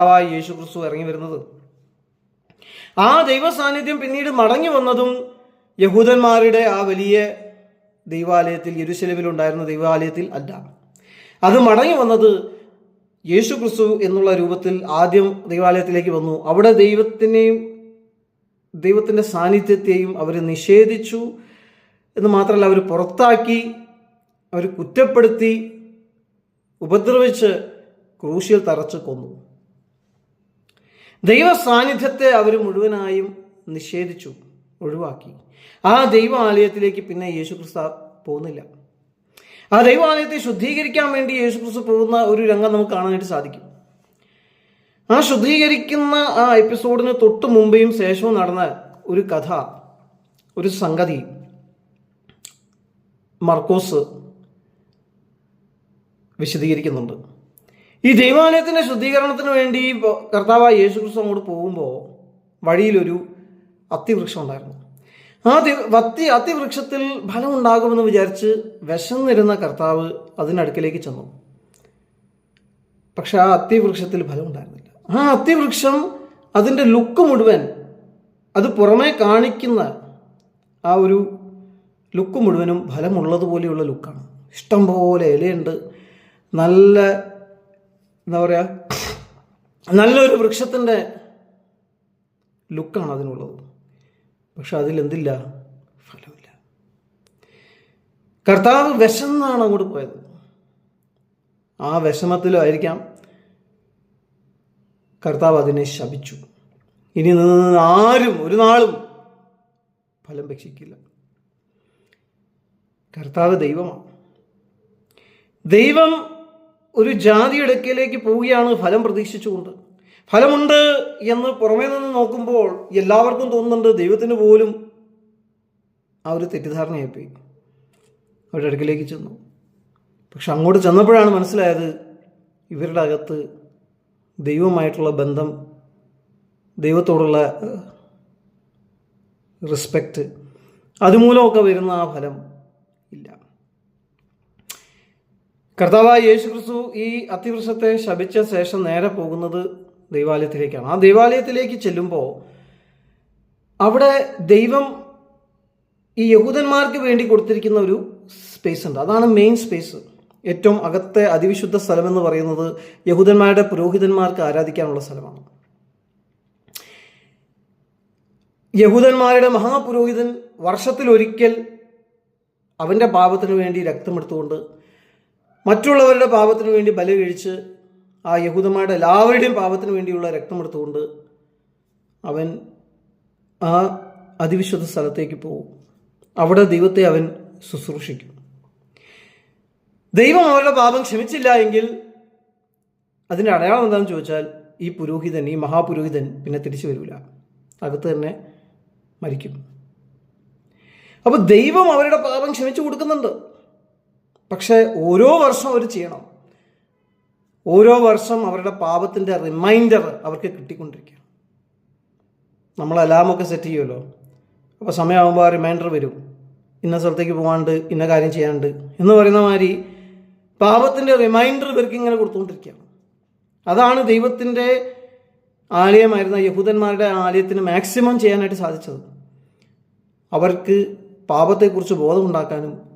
കർത്താവായ യേശു ക്രിസ്തു ഇറങ്ങി വരുന്നത്. ആ ദൈവ സാന്നിധ്യം പിന്നീട് മടങ്ങി വന്നതും യഹൂദന്മാരുടെ ആ വലിയ ദൈവാലയത്തിൽ യെരുശലേമിലുണ്ടായിരുന്ന ദൈവാലയത്തിൽ അല്ല. അത് മടങ്ങി വന്നത് യേശു ക്രിസ്തു എന്നുള്ള രൂപത്തിൽ ആദ്യം ദൈവാലയത്തിലേക്ക് വന്നു. അവിടെ ദൈവത്തിനെയും ദൈവത്തിന്റെ സാന്നിധ്യത്തെയും അവർ നിഷേധിച്ചു എന്ന് മാത്രമല്ല അവർ പുറത്താക്കി അവർ കുറ്റപ്പെടുത്തി ഉപദ്രവിച്ച് ക്രൂശിൽ തറച്ച് കൊന്നു. ദൈവ സാന്നിധ്യത്തെ അവർ മുഴുവനായും നിഷേധിച്ചു ഒഴിവാക്കി. ആ ദൈവാലയത്തിലേക്ക് പിന്നെ യേശുക്രിസ്തു പോകുന്നില്ല. ആ ദൈവാലയത്തെ ശുദ്ധീകരിക്കാൻ വേണ്ടി യേശുക്രിസ്തു പോകുന്ന ഒരു രംഗം നമുക്ക് കാണാനായിട്ട് സാധിക്കും. ആ ശുദ്ധീകരിക്കുന്ന ആ എപ്പിസോഡിന് തൊട്ട് മുമ്പേയും ശേഷവും നടന്ന ഒരു കഥ ഒരു സംഗതി മർക്കോസ് വിശദീകരിക്കുന്നുണ്ട്. ഈ ദൈവാലയത്തിന്റെ ശുദ്ധീകരണത്തിന് വേണ്ടി കർത്താവ് യേശു ക്രിസ്തു അങ്ങോട്ട് പോകുമ്പോൾ വഴിയിലൊരു അത്തിവൃക്ഷം ഉണ്ടായിരുന്നു. ആ വത്തി അത്തിവൃക്ഷത്തിൽ ഫലം ഉണ്ടാകുമെന്ന് വിചാരിച്ച് വിശന്നിരുന്ന കർത്താവ് അതിനടുക്കിലേക്ക് ചെന്നു. പക്ഷെ ആ അത്തിവൃക്ഷത്തിൽ ഫലം ഉണ്ടായിരുന്നില്ല ആ അത്തിവൃക്ഷം അതിന്റെ ലുക്ക് മുഴുവൻ അത് പുറമേ കാണിക്കുന്ന ആ ഒരു ലുക്ക് മുഴുവനും ഫലമുള്ളതുപോലെയുള്ള ലുക്കാണ്. ഇഷ്ടം പോലെ ഇലയുണ്ട്. നല്ല എന്താ പറയുക നല്ലൊരു വൃക്ഷത്തിന്റെ ലുക്കാണ് അതിനുള്ളത്. പക്ഷെ അതിലെന്തില്ല? ഫലമില്ല. കർത്താവ് വിശന്നാണ് അങ്ങോട്ട് പോയത്. ആ വിഷമത്തിലായിരിക്കാം കർത്താവ് അതിനെ ശപിച്ചു. ഇനി നിന്ന് ആരും ഒരു നാളും ഫലം ഭക്ഷിക്കില്ല. കർത്താവ് ദൈവമാണ്. ദൈവം ഒരു ജാതി ഇടയ്ക്കിലേക്ക് പോവുകയാണ് ഫലം പ്രതീക്ഷിച്ചുകൊണ്ട്. ഫലമുണ്ട് എന്ന് പുറമേ നിന്ന് നോക്കുമ്പോൾ എല്ലാവർക്കും തോന്നുന്നുണ്ട് ദൈവത്തിന് പോലും ആ ഒരു തെറ്റിദ്ധാരണയായിപ്പോയി. അവരുടെ അടുക്കിലേക്ക് ചെന്നു. പക്ഷെ അങ്ങോട്ട് ചെന്നപ്പോഴാണ് മനസ്സിലായത് ഇവരുടെ അകത്ത് ദൈവമായിട്ടുള്ള ബന്ധം ദൈവത്തോടുള്ള റെസ്പെക്റ്റ് അതുമൂലമൊക്കെ വരുന്ന ആ ഫലം ഇല്ല. കർത്താവായ യേശു ക്രിസ്തു ഈ അത്തിവൃക്ഷത്തെ ശപിച്ച ശേഷം നേരെ പോകുന്നത് ദൈവാലയത്തിലേക്കാണ്. ആ ദൈവാലയത്തിലേക്ക് ചെല്ലുമ്പോൾ അവിടെ ദൈവം ഈ യഹൂദന്മാർക്ക് വേണ്ടി കൊടുത്തിരിക്കുന്ന ഒരു സ്പേസ് ഉണ്ട്. അതാണ് മെയിൻ സ്പേസ് ഏറ്റവും അകത്തെ അതിവിശുദ്ധ സ്ഥലം എന്ന് പറയുന്നത് യഹൂദന്മാരുടെ പുരോഹിതന്മാർക്ക് ആരാധിക്കാനുള്ള സ്ഥലമാണ്. യഹൂദന്മാരുടെ മഹാപുരോഹിതൻ വർഷത്തിലൊരിക്കൽ അവന്റെ പാപത്തിന് വേണ്ടി രക്തമെടുത്തുകൊണ്ട് മറ്റുള്ളവരുടെ പാപത്തിന് വേണ്ടി ബലി കഴിച്ച് ആ യഹൂദന്മാരുടെ എല്ലാവരുടെയും പാപത്തിന് വേണ്ടിയുള്ള രക്തമെടുത്തുകൊണ്ട് അവൻ ആ അതിവിശുദ്ധ സ്ഥലത്തേക്ക് പോകും. അവിടെ ദൈവത്തെ അവൻ ശുശ്രൂഷിക്കും. ദൈവം അവരുടെ പാപം ക്ഷമിച്ചില്ല എങ്കിൽ അതിന്റെ അടയാളം എന്താണെന്ന് ചോദിച്ചാൽ ഈ പുരോഹിതൻ ഈ മഹാപുരോഹിതൻ പിന്നെ തിരിച്ചു വരില്ല അകത്ത് തന്നെ മരിക്കും. അപ്പോൾ ദൈവം അവരുടെ പാപം ക്ഷമിച്ചു കൊടുക്കുന്നുണ്ട്. പക്ഷേ ഓരോ വർഷം അവർ ചെയ്യണം. ഓരോ വർഷം അവരുടെ പാപത്തിന്റെ റിമൈൻഡർ അവർക്ക് കിട്ടിക്കൊണ്ടിരിക്കുക നമ്മൾ അലാമൊക്കെ സെറ്റ് ചെയ്യുമല്ലോ. അപ്പോൾ സമയമാകുമ്പോൾ ആ റിമൈൻഡർ വരും. ഇന്ന സ്ഥലത്തേക്ക് പോകാണ്ട് ഇന്ന കാര്യം ചെയ്യാണ്ട് എന്ന് പറയുന്ന മാതിരി പാപത്തിന്റെ റിമൈൻഡർ ഇവർക്ക് ഇങ്ങനെ കൊടുത്തുകൊണ്ടിരിക്കുകയാണ്. അതാണ് ദൈവത്തിന്റെ ആലയമായിരുന്ന യഹൂദന്മാരുടെ ആലയത്തിന് മാക്സിമം ചെയ്യാനായിട്ട് സാധിച്ചത്. അവർക്ക് പാപത്തെക്കുറിച്ച് ബോധമുണ്ടാക്കാനും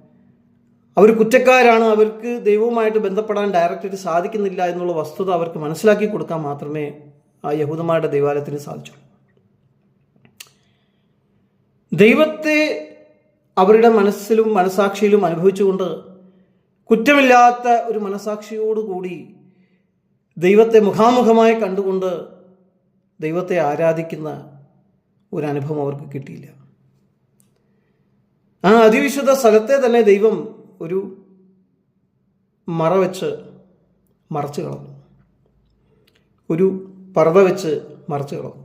അവർ കുറ്റക്കാരാണ് അവർക്ക് ദൈവവുമായിട്ട് ബന്ധപ്പെടാൻ ഡയറക്റ്റായിട്ട് സാധിക്കുന്നില്ല എന്നുള്ള വസ്തുത അവർക്ക് മനസ്സിലാക്കി കൊടുക്കാൻ മാത്രമേ ആ യഹൂദന്മാരുടെ ദൈവാലയത്തിന് സാധിച്ചുള്ളൂ. ദൈവത്തെ അവരുടെ മനസ്സിലും മനസാക്ഷിയിലും അനുഭവിച്ചുകൊണ്ട് കുറ്റമില്ലാത്ത ഒരു മനസാക്ഷിയോടുകൂടി ദൈവത്തെ മുഖാമുഖമായി കണ്ടുകൊണ്ട് ദൈവത്തെ ആരാധിക്കുന്ന ഒരു അനുഭവം അവർക്ക് കിട്ടിയില്ല. ആ അതിവിശുദ്ധ സ്ഥലത്തെ തന്നെ ദൈവം ഒരു മറ വെച്ച് മറച്ചു കളഞ്ഞു. ഒരു പർദ്ദ വെച്ച് മറച്ചു കളഞ്ഞു.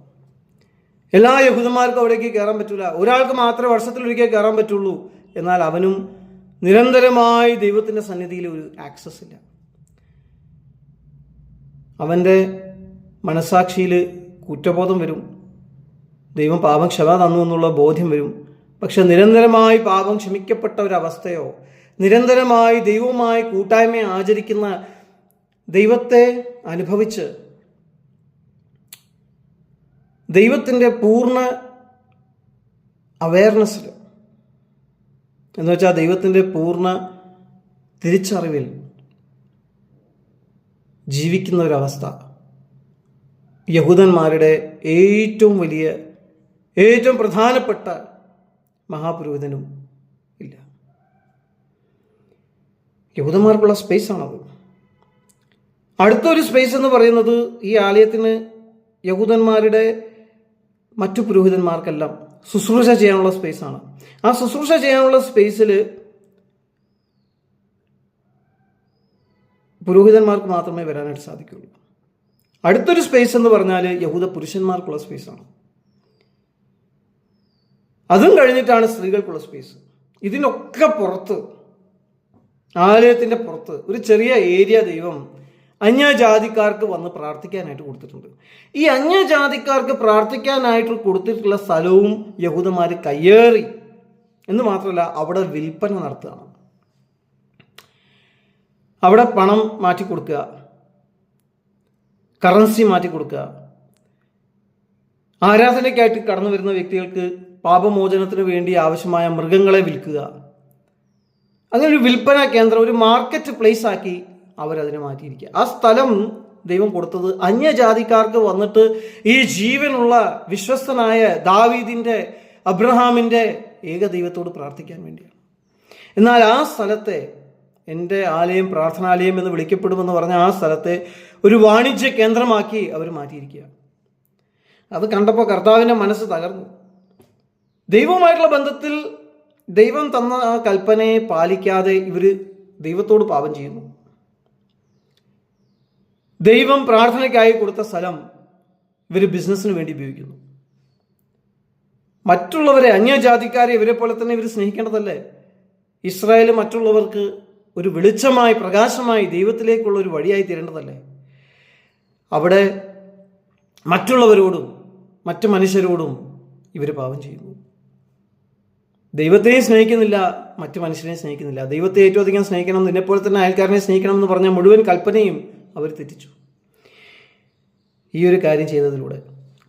എല്ലാ യഹൂദന്മാർക്കും അവിടേക്ക് കയറാൻ പറ്റില്ല ഒരാൾക്ക് മാത്രമേ വർഷത്തിൽ വർഷത്തിലൊരിക്കൽ കയറാൻ പറ്റുള്ളൂ. എന്നാൽ അവനും നിരന്തരമായി ദൈവത്തിന്റെ സന്നിധിയിൽ ഒരു ആക്സസ് ഇല്ല. അവന്റെ മനസാക്ഷിയിൽ കുറ്റബോധം വരും. ദൈവം പാപം ക്ഷമ തന്നു എന്നുള്ള ബോധ്യം വരും. പക്ഷെ നിരന്തരമായി പാപം ക്ഷമിക്കപ്പെട്ട ഒരവസ്ഥയോ നിരന്തരമായി ദൈവവുമായി കൂട്ടായ്മ ആചരിക്കുന്ന ദൈവത്തെ അനുഭവിച്ച് ദൈവത്തിന്റെ പൂർണ അവയർനെസ്സിൽ എന്ന് വെച്ചാൽ ദൈവത്തിന്റെ പൂർണ തിരിച്ചറിവിൽ ജീവിക്കുന്ന ഒരവസ്ഥ. യഹൂദന്മാരുടെ ഏറ്റവും വലിയ ഏറ്റവും പ്രധാനപ്പെട്ട മഹാപുരോഹിതനും ഇല്ല യഹൂദന്മാർക്കുള്ള സ്പേസ് ആണത് അടുത്തൊരു സ്പേസ് എന്ന് പറയുന്നത് ഈ ആലയത്തിന് യഹൂദന്മാരുടെ മറ്റു പുരോഹിതന്മാർക്കെല്ലാം ശുശ്രൂഷ ചെയ്യാനുള്ള സ്പേസാണ്. ആ ശുശ്രൂഷ ചെയ്യാനുള്ള സ്പേസിൽ പുരോഹിതന്മാർക്ക് മാത്രമേ വരാനായിട്ട് സാധിക്കുകയുള്ളൂ അടുത്തൊരു സ്പേസ് എന്ന് പറഞ്ഞാൽ യഹൂദ പുരുഷന്മാർക്കുള്ള സ്പേസാണ്. അതും കഴിഞ്ഞിട്ടാണ് സ്ത്രീകൾക്കുള്ള സ്പേസ്. ഇതിനൊക്കെ പുറത്ത് ആലയത്തിന്റെ പുറത്ത് ഒരു ചെറിയ ഏരിയ ദൈവം അന്യജാതിക്കാർക്ക് വന്ന് പ്രാർത്ഥിക്കാനായിട്ട് കൊടുത്തിട്ടുണ്ട്. ഈ അന്യജാതിക്കാർക്ക് പ്രാർത്ഥിക്കാനായിട്ട് കൊടുത്തിട്ടുള്ള സ്ഥലവും യഹൂദന്മാർ കയ്യേറി. എന്ന് മാത്രമല്ല അവിടെ വിൽപ്പന നടത്തുകയാണ്. അവിടെ പണം മാറ്റി കൊടുക്കുക. കറൻസി മാറ്റി കൊടുക്കുക. ആരാധനയ്ക്കായിട്ട് കടന്നു വരുന്ന വ്യക്തികൾക്ക് പാപമോചനത്തിന് വേണ്ടി ആവശ്യമായ മൃഗങ്ങളെ വിൽക്കുക. അങ്ങനെ ഒരു വിൽപ്പന കേന്ദ്രം ഒരു മാർക്കറ്റ് പ്ലേസ് ആക്കി അവരതിനെ മാറ്റിയിരിക്കുക. ആ സ്ഥലം ദൈവം കൊടുത്തത് അന്യജാതിക്കാർക്ക് വന്നിട്ട് ഈ ജീവനുള്ള വിശ്വസ്തനായ ദാവീദിന്റെ അബ്രഹാമിന്റെ ഏക ദൈവത്തോട് പ്രാർത്ഥിക്കാൻ വേണ്ടിയാണ്. എന്നാൽ ആ സ്ഥലത്തെ എന്റെ ആലയം പ്രാർത്ഥനാലയം എന്ന് വിളിക്കപ്പെടുമെന്ന് പറഞ്ഞ ആ സ്ഥലത്തെ ഒരു വാണിജ്യ കേന്ദ്രമാക്കി അവർ മാറ്റിയിരിക്കുക. അത് കണ്ടപ്പോൾ കർത്താവിന്റെ മനസ്സ് തകർന്നു. ദൈവവുമായിട്ടുള്ള ബന്ധത്തിൽ ദൈവം തന്ന ആ കൽപ്പനയെ പാലിക്കാതെ ഇവർ ദൈവത്തോട് പാപം ചെയ്യുന്നു. ദൈവം പ്രാർത്ഥനയ്ക്കായി കൊടുത്ത സ്ഥലം ഇവർ ബിസിനസ്സിന് വേണ്ടി ഉപയോഗിക്കുന്നു. മറ്റുള്ളവരെ അന്യജാതിക്കാരെ ഇവരെ പോലെ തന്നെ ഇവർ സ്നേഹിക്കേണ്ടതല്ലേ? ഇസ്രായേൽ മറ്റുള്ളവർക്ക് ഒരു വെളിച്ചമായി പ്രകാശമായി ദൈവത്തിലേക്കുള്ള ഒരു വഴിയായി തീരേണ്ടതല്ലേ? അവിടെ മറ്റുള്ളവരോടും മറ്റു മനുഷ്യരോടും ഇവർ പാപം ചെയ്യുന്നു. ദൈവത്തെയും സ്നേഹിക്കുന്നില്ല മറ്റു മനുഷ്യരെയും സ്നേഹിക്കുന്നില്ല. ദൈവത്തെ ഏറ്റവും അധികം സ്നേഹിക്കണം നിന്നെപ്പോലെ തന്നെ അയൽക്കാരനെ സ്നേഹിക്കണം എന്ന് പറഞ്ഞ മുഴുവൻ കൽപ്പനയും അവർ തെറ്റിച്ചു. ഈ ഒരു കാര്യം ചെയ്തതിലൂടെ.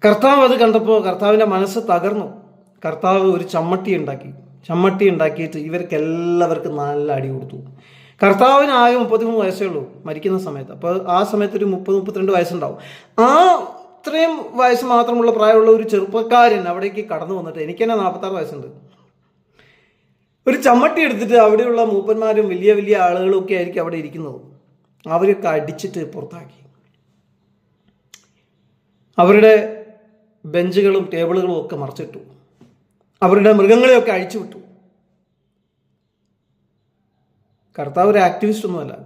കർത്താവ് അത് കണ്ടപ്പോൾ കർത്താവിന്റെ മനസ്സ് തകർന്നു. കർത്താവ് ഒരു ചമ്മട്ടി ഉണ്ടാക്കി. ചമ്മട്ടി ഉണ്ടാക്കിയിട്ട് ഇവർക്ക് എല്ലാവർക്കും നല്ല അടി കൊടുത്തു. കർത്താവിന് ആകെ മുപ്പത്തിമൂന്ന് വയസ്സേ ഉള്ളൂ മരിക്കുന്ന സമയത്ത്. അപ്പോൾ ആ സമയത്ത് ഒരു മുപ്പത് മുപ്പത്തിരണ്ട് വയസ്സുണ്ടാവും. ആ ഇത്രയും വയസ്സ് മാത്രമുള്ള പ്രായമുള്ള ഒരു ചെറുപ്പക്കാരൻ അവിടേക്ക് കടന്നു വന്നിട്ട് എനിക്ക് തന്നെ നാൽപ്പത്താറ് വയസ്സുണ്ട്. ഒരു ചമ്മട്ടി എടുത്തിട്ട് അവിടെയുള്ള മൂപ്പന്മാരും വലിയ വലിയ ആളുകളും ഒക്കെ ആയിരിക്കും അവിടെ ഇരിക്കുന്നത്. അവരൊക്കെ അടിച്ചിട്ട് പുറത്താക്കി. അവരുടെ ബെഞ്ചുകളും ടേബിളുകളും ഒക്കെ മറച്ചിട്ടു. അവരുടെ മൃഗങ്ങളെയൊക്കെ അഴിച്ചു വിട്ടു. കർത്താവ് ഒരു ആക്ടിവിസ്റ്റ് ഒന്നുമല്ല.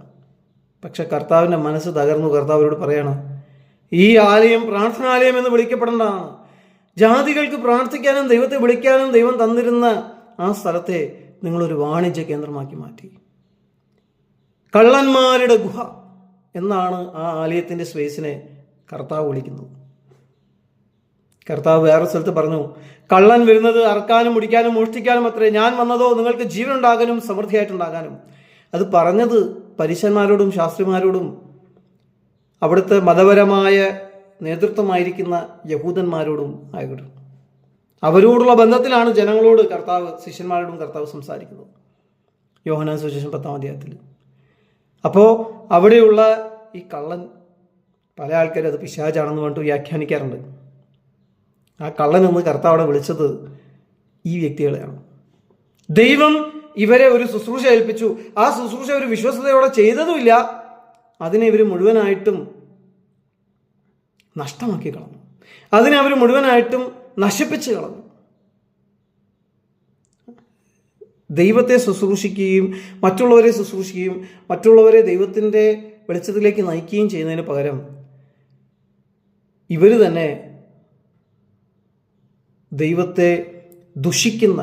പക്ഷെ കർത്താവിന്റെ മനസ്സ് തകർന്നു. കർത്താവരോട് പറയാണ് ഈ ആലയം പ്രാർത്ഥനാലയം എന്ന് വിളിക്കപ്പെടേണ്ടതാണ് ജാതികൾക്ക് പ്രാർത്ഥിക്കാനും ദൈവത്തെ വിളിക്കാനും ദൈവം തന്നിരുന്ന ആ സ്ഥലത്തെ നിങ്ങളൊരു വാണിജ്യ കേന്ദ്രമാക്കി മാറ്റി. കള്ളന്മാരുടെ ഗുഹ എന്നാണ് ആ ആലയത്തിന്റെ സ്പേസിനെ കർത്താവ് വിളിക്കുന്നത്. കർത്താവ് വേറെ സ്ഥലത്ത് പറഞ്ഞു കള്ളൻ വരുന്നത് അറക്കാനും മുടിക്കാനും മോഷ്ടിക്കാനും അത്രേ. ഞാൻ വന്നതോ നിങ്ങൾക്ക് ജീവൻ ഉണ്ടാകാനും സമൃദ്ധിയായിട്ടുണ്ടാകാനും. അത് പറഞ്ഞത് പരീശന്മാരോടും ശാസ്ത്രിമാരോടും അവിടുത്തെ മതപരമായ നേതൃത്വമായിരിക്കുന്ന യഹൂദന്മാരോടും ആയിക്കോട്ടെ അവരോടുള്ള ബന്ധത്തിലാണ് ജനങ്ങളോട് കർത്താവ് ശിഷ്യന്മാരോടും കർത്താവ് സംസാരിക്കുന്നത്. യോഹനാൻ സുശേഷം പത്താം അധ്യായത്തിൽ. അപ്പോൾ അവിടെയുള്ള ഈ കള്ളൻ പല ആൾക്കാരും അത് പിശാചാണെന്ന് പറഞ്ഞിട്ട് വ്യാഖ്യാനിക്കാറുണ്ട്. ആ കള്ളൻ എന്ന് കർത്താവ് വിളിച്ചത് ഈ വ്യക്തികളെയാണ്. ദൈവം ഇവരെ ഒരു ശുശ്രൂഷ ഏൽപ്പിച്ചു. ആ ശുശ്രൂഷ ഒരു വിശ്വസതയോടെ ചെയ്തതുമില്ല. അതിനെ ഇവർ മുഴുവനായിട്ടും നഷ്ടമാക്കി കളഞ്ഞു. അതിനെ അവർ മുഴുവനായിട്ടും നശിപ്പിച്ച് കളഞ്ഞു. ദൈവത്തെ ശുശ്രൂഷിക്കുകയും മറ്റുള്ളവരെ ശുശ്രൂഷിക്കുകയും മറ്റുള്ളവരെ ദൈവത്തിന്റെ വെളിച്ചത്തിലേക്ക് നയിക്കുകയും ചെയ്യുന്നതിന് പകരം ഇവർ തന്നെ ദൈവത്തെ ദുഷിക്കുന്ന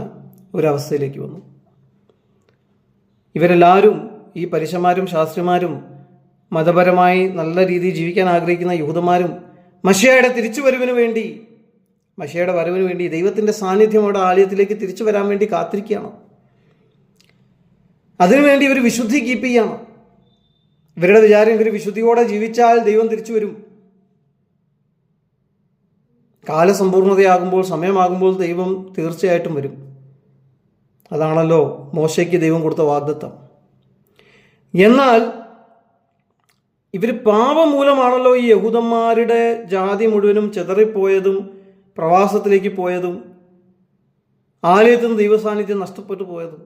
ഒരവസ്ഥയിലേക്ക് വന്നു. ഇവരെല്ലാവരും ഈ പരീശന്മാരും ശാസ്ത്രിമാരും മതപരമായി നല്ല രീതിയിൽ ജീവിക്കാൻ ആഗ്രഹിക്കുന്ന യൂതന്മാരും മഷിയയുടെ തിരിച്ചുവരവിന് വേണ്ടി മഷിയയുടെ വരവിന് വേണ്ടി ദൈവത്തിന്റെ സാന്നിധ്യം അവിടെ ആലയത്തിലേക്ക് തിരിച്ചു വരാൻ വേണ്ടി കാത്തിരിക്കുകയാണ്. അതിനുവേണ്ടി ഇവർ വിശുദ്ധി കീപ്പ് ചെയ്യണം. ഇവരുടെ വിചാരം ഇവർ വിശുദ്ധിയോടെ ജീവിച്ചാൽ ദൈവം തിരിച്ചു വരും. കാലസമ്പൂർണതയാകുമ്പോൾ സമയമാകുമ്പോൾ ദൈവം തീർച്ചയായിട്ടും വരും. അതാണല്ലോ മോശയ്ക്ക് ദൈവം കൊടുത്ത വാഗ്ദത്തം. എന്നാൽ ഇവർ പാപമൂലമാണല്ലോ ഈ യഹൂദന്മാരുടെ ജാതി മുഴുവനും ചെതറിപ്പോയതും പ്രവാസത്തിലേക്ക് പോയതും ആലയത്തിൽ നിന്ന് ദൈവസാന്നിധ്യം നഷ്ടപ്പെട്ടു പോയതും.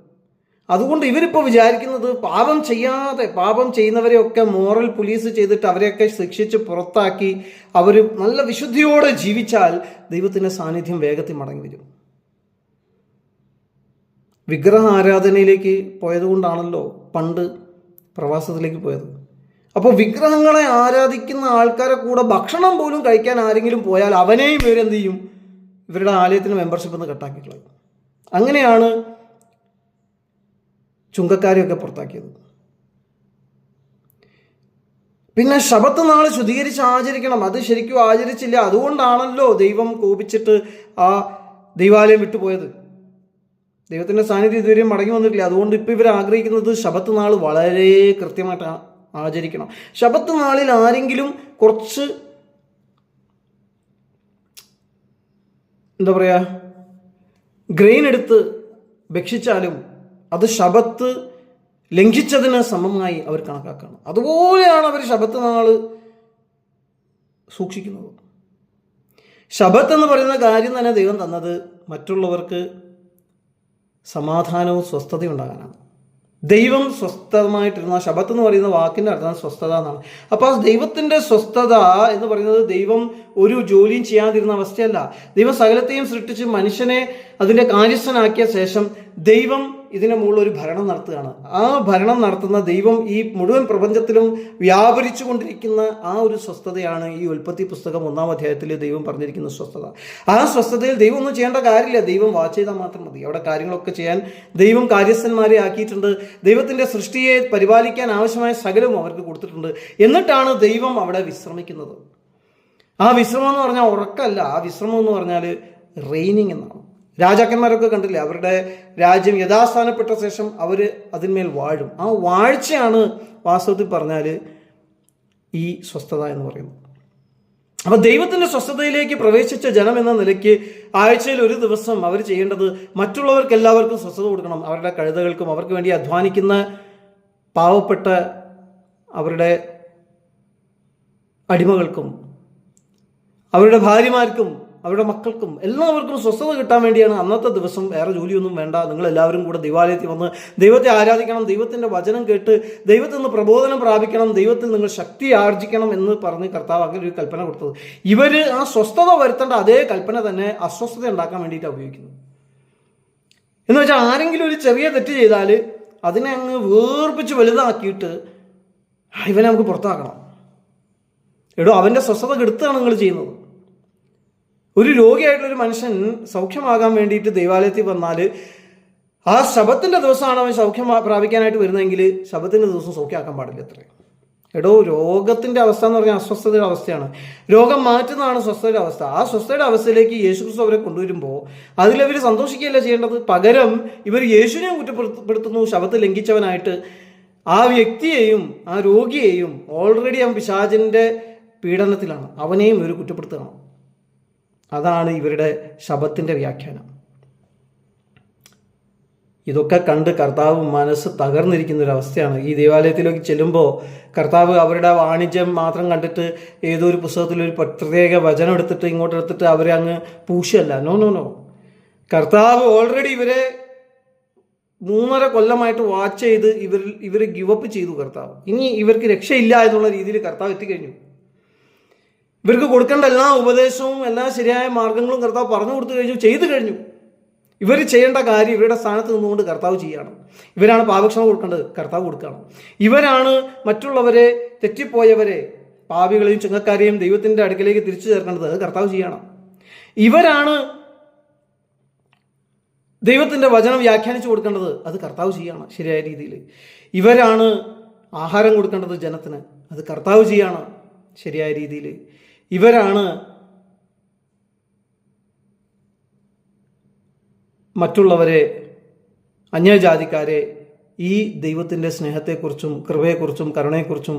അതുകൊണ്ട് ഇവരിപ്പോൾ വിചാരിക്കുന്നത് പാപം ചെയ്യാതെ പാപം ചെയ്യുന്നവരെയൊക്കെ മോറൽ പോലീസ് ചെയ്തിട്ട് അവരെയൊക്കെ ശിക്ഷിച്ച് പുറത്താക്കി അവർ നല്ല വിശുദ്ധിയോടെ ജീവിച്ചാൽ ദൈവത്തിന്റെ സാന്നിധ്യം വേഗത്തിൽ മടങ്ങി വരും. വിഗ്രഹ ആരാധനയിലേക്ക് പോയതുകൊണ്ടാണല്ലോ പണ്ട് പ്രവാസത്തിലേക്ക് പോയത്. അപ്പോൾ വിഗ്രഹങ്ങളെ ആരാധിക്കുന്ന ആൾക്കാരെ കൂടെ ഭക്ഷണം പോലും കഴിക്കാൻ ആരെങ്കിലും പോയാൽ അവനെയും ഇവരെന്ത് ചെയ്യും? ഇവരുടെ ആലയത്തിന് മെമ്പർഷിപ്പ് എന്ന് കട്ടാക്കിയിട്ടുള്ളത് അങ്ങനെയാണ് ചുങ്കക്കാരെയൊക്കെ പുറത്താക്കിയത്. പിന്നെ ശബത്ത് നാൾ ശുദ്ധീകരിച്ച് ആചരിക്കണം. അത് ശരിക്കും ആചരിച്ചില്ല. അതുകൊണ്ടാണല്ലോ ദൈവം കോപിച്ചിട്ട് ആ ദൈവാലയം വിട്ടുപോയത്. ദൈവത്തിന്റെ സാന്നിധ്യം ഇതുവരെയും മടങ്ങി വന്നിട്ടില്ല. അതുകൊണ്ട് ഇപ്പോൾ ഇവർ ആഗ്രഹിക്കുന്നത് ശബത്ത് നാൾ വളരെ കൃത്യമായിട്ട് ആചരിക്കണം. ശബത്ത് നാളിൽ ആരെങ്കിലും കുറച്ച് എന്താ പറയുക ഗ്രെയിൻ എടുത്ത് ഭക്ഷിച്ചാലും അത് ശബത്ത് ലംഘിച്ചതിന് സമമായി അവർ കണക്കാക്കണം. അതുപോലെയാണ് അവർ ശബത്ത് നാൾ സൂക്ഷിക്കുന്നത്. ശബത്ത് എന്ന് പറയുന്ന കാര്യം തന്നെ ദൈവം തന്നത് മറ്റുള്ളവർക്ക് സമാധാനവും സ്വസ്ഥതയും ഉണ്ടാകാനാണ്. ദൈവം സ്വസ്ഥമായിട്ടിരുന്ന ശബത്ത് എന്ന് പറയുന്ന വാക്കിന്റെ അർത്ഥം സ്വസ്ഥത എന്നാണ്. അപ്പോൾ ആ ദൈവത്തിന്റെ സ്വസ്ഥത എന്ന് പറയുന്നത് ദൈവം ഒരു ജോലിയും ചെയ്യാതിരുന്ന അവസ്ഥയല്ല. ദൈവം സകലത്തെയും സൃഷ്ടിച്ച് മനുഷ്യനെ അതിന്റെ കാര്യസ്ഥനാക്കിയ ശേഷം ദൈവം ഇതിന് മുകളിൽ ഒരു ഭരണം നടത്തുകയാണ്. ആ ഭരണം നടത്തുന്ന ദൈവം ഈ മുഴുവൻ പ്രപഞ്ചത്തിലും വ്യാപരിച്ചു കൊണ്ടിരിക്കുന്ന ആ ഒരു സ്വസ്ഥതയാണ് ഈ ഉൽപ്പത്തി പുസ്തകം ഒന്നാം അധ്യായത്തിൽ ദൈവം പറഞ്ഞിരിക്കുന്ന സ്വസ്ഥത. ആ സ്വസ്ഥതയിൽ ദൈവം ഒന്നും ചെയ്യേണ്ട കാര്യമില്ല. ദൈവം വാച്ച് ചെയ്താൽ മാത്രം മതി. അവിടെ കാര്യങ്ങളൊക്കെ ചെയ്യാൻ ദൈവം കാര്യസ്ഥന്മാരെ ആക്കിയിട്ടുണ്ട്. ദൈവത്തിന്റെ സൃഷ്ടിയെ പരിപാലിക്കാൻ ആവശ്യമായ സകലവും അവർക്ക് കൊടുത്തിട്ടുണ്ട്. എന്നിട്ടാണ് ദൈവം അവിടെ വിശ്രമിക്കുന്നത്. ആ വിശ്രമം എന്ന് പറഞ്ഞാൽ ഉറക്കമല്ല. ആ വിശ്രമം എന്ന് പറഞ്ഞാൽ റെയിനിങ് എന്നാണ്. രാജാക്കന്മാരൊക്കെ കണ്ടില്ലേ? അവരുടെ രാജ്യം യഥാസ്ഥാനപ്പെട്ട ശേഷം അവർ അതിന്മേൽ വാഴും. ആ വാഴ്ചയാണ് വാസ്തവത്തിൽ പറഞ്ഞാൽ ഈ സ്വസ്ഥത എന്ന് പറയുന്നത്. അപ്പോൾ ദൈവത്തിന്റെ സ്വസ്ഥതയിലേക്ക് പ്രവേശിച്ച ജനം എന്ന നിലയ്ക്ക് ആഴ്ചയിൽ ഒരു ദിവസം അവർ ചെയ്യേണ്ടത് മറ്റുള്ളവർക്ക് എല്ലാവർക്കും സ്വസ്ഥത കൊടുക്കണം. അവരുടെ കഴുതകൾക്കും അവർക്ക് വേണ്ടി അധ്വാനിക്കുന്ന പാവപ്പെട്ട അവരുടെ അടിമകൾക്കും അവരുടെ ഭാര്യമാർക്കും അവരുടെ മക്കൾക്കും എല്ലാവർക്കും സ്വസ്ഥത കിട്ടാൻ വേണ്ടിയാണ് അന്നത്തെ ദിവസം വേറെ ജോലിയൊന്നും വേണ്ട. നിങ്ങൾ എല്ലാവരും കൂടെ ദൈവാലയത്തിൽ വന്ന് ദൈവത്തെ ആരാധിക്കണം ദൈവത്തിന്റെ വചനം കേട്ട് ദൈവത്തിൽ നിന്ന് പ്രബോധനം പ്രാപിക്കണം ദൈവത്തിൽ നിങ്ങൾ ശക്തി ആർജിക്കണം എന്ന് പറഞ്ഞ് കർത്താവ് അങ്ങനെ ഒരു കൽപ്പന കൊടുത്തത്. ഇവർ ആ സ്വസ്ഥത വരുത്തേണ്ട അതേ കൽപ്പന തന്നെ അസ്വസ്ഥത ഉണ്ടാക്കാൻ വേണ്ടിയിട്ടാണ് ഉപയോഗിക്കുന്നു എന്ന് വെച്ചാൽ ആരെങ്കിലും ഒരു ചെറിയ തെറ്റ് ചെയ്താൽ അതിനെ അങ്ങ് വേർപ്പിച്ച് വലുതാക്കിയിട്ട് ഇവനെ നമുക്ക് പുറത്താക്കണം. എടോ അവന്റെ സ്വസ്ഥത കെടുത്താണ് നിങ്ങൾ ചെയ്യുന്നത്. ഒരു രോഗിയായിട്ടുള്ളൊരു മനുഷ്യൻ സൗഖ്യമാകാൻ വേണ്ടിയിട്ട് ദൈവാലയത്തിൽ വന്നാൽ ആ ശബത്തിന്റെ ദിവസമാണ് അവൻ സൗഖ്യം പ്രാപിക്കാനായിട്ട് വരുന്നതെങ്കിൽ ശബത്തിന്റെ ദിവസം സൗഖ്യമാക്കാൻ പാടില്ല അത്രേ. എടോ രോഗത്തിന്റെ അവസ്ഥ എന്ന് പറഞ്ഞാൽ അസ്വസ്ഥതയുടെ അവസ്ഥയാണ്. രോഗം മാറ്റുന്നതാണ് സ്വസ്ഥതയുടെ അവസ്ഥ. ആ സ്വസ്ഥയുടെ അവസ്ഥയിലേക്ക് യേശു ക്രിസ്തു അവരെ കൊണ്ടുവരുമ്പോൾ അതിലവർ സന്തോഷിക്കുകയല്ല ചെയ്യേണ്ടത്? പകരം ഇവർ യേശുവിനെ കുറ്റപ്പെടുത്തുന്നു ശബത്ത് ലംഘിച്ചവനായിട്ട്. ആ വ്യക്തിയെയും ആ രോഗിയെയും ഓൾറെഡി അവൻ പിശാചിന്റെ പീഡനത്തിലാണ്. അവനെയും ഇവർ കുറ്റപ്പെടുത്തുകയാണ്. അതാണ് ഇവരുടെ ശബത്തിന്റെ വ്യാഖ്യാനം. ഇതൊക്കെ കണ്ട് കർത്താവ് മനസ്സ് തകർന്നിരിക്കുന്ന ഒരു അവസ്ഥയാണ് ഈ ദേവാലയത്തിലേക്ക് ചെല്ലുമ്പോൾ കർത്താവ് അവരുടെ വാണിജ്യം മാത്രം കണ്ടിട്ട് ഏതോ ഒരു പുസ്തകത്തിൽ ഒരു പ്രത്യേക വചനം എടുത്തിട്ട് ഇങ്ങോട്ട് എടുത്തിട്ട് അവരെ അങ്ങ് പൂശല്ല. നോ നോ നോ കർത്താവ് ഓൾറെഡി ഇവരെ മൂന്നര കൊല്ലമായിട്ട് വാച്ച് ചെയ്ത് ഇവർ ഇവർ ഗിവപ്പ് ചെയ്തു കർത്താവ്. ഇനി ഇവർക്ക് രക്ഷയില്ല എന്നുള്ള രീതിയിൽ കർത്താവ് എത്തിക്കഴിഞ്ഞു. ഇവർക്ക് കൊടുക്കേണ്ട എല്ലാ ഉപദേശവും എല്ലാ ശരിയായ മാർഗങ്ങളും കർത്താവ് പറഞ്ഞു കൊടുത്തു കഴിഞ്ഞു ചെയ്തു കഴിഞ്ഞു. ഇവർ ചെയ്യേണ്ട കാര്യം ഇവരുടെ സ്ഥാനത്ത് നിന്നുകൊണ്ട് കർത്താവ് ചെയ്യണം. ഇവരാണ് പാപക്ഷമ കൊടുക്കേണ്ടത് കർത്താവ് കൊടുക്കണം ഇവരാണ് മറ്റുള്ളവരെ തെറ്റിപ്പോയവരെ പാപികളെയും ചുങ്ങക്കാരെയും ദൈവത്തിന്റെ അടുക്കലേക്ക് തിരിച്ചു ചേർക്കേണ്ടത് കർത്താവ് ചെയ്യണം. ഇവരാണ് ദൈവത്തിന്റെ വചനം വ്യാഖ്യാനിച്ചു കൊടുക്കേണ്ടത് അത് കർത്താവ് ചെയ്യണം ശരിയായ രീതിയിൽ. ഇവരാണ് ആഹാരം കൊടുക്കേണ്ടത് ജനത്തിന് അത് കർത്താവ് ചെയ്യണം ശരിയായ രീതിയിൽ. ഇവരാണ് മറ്റുള്ളവരെ അന്യജാതിക്കാരെ ഈ ദൈവത്തിന്റെ സ്നേഹത്തെക്കുറിച്ചും കൃപയെക്കുറിച്ചും കരുണയെക്കുറിച്ചും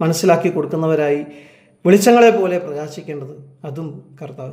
മനസ്സിലാക്കി കൊടുക്കുന്നവരായി വെളിച്ചങ്ങളെ പോലെ പ്രകാശിക്കേണ്ടത് അതും കർത്താവ്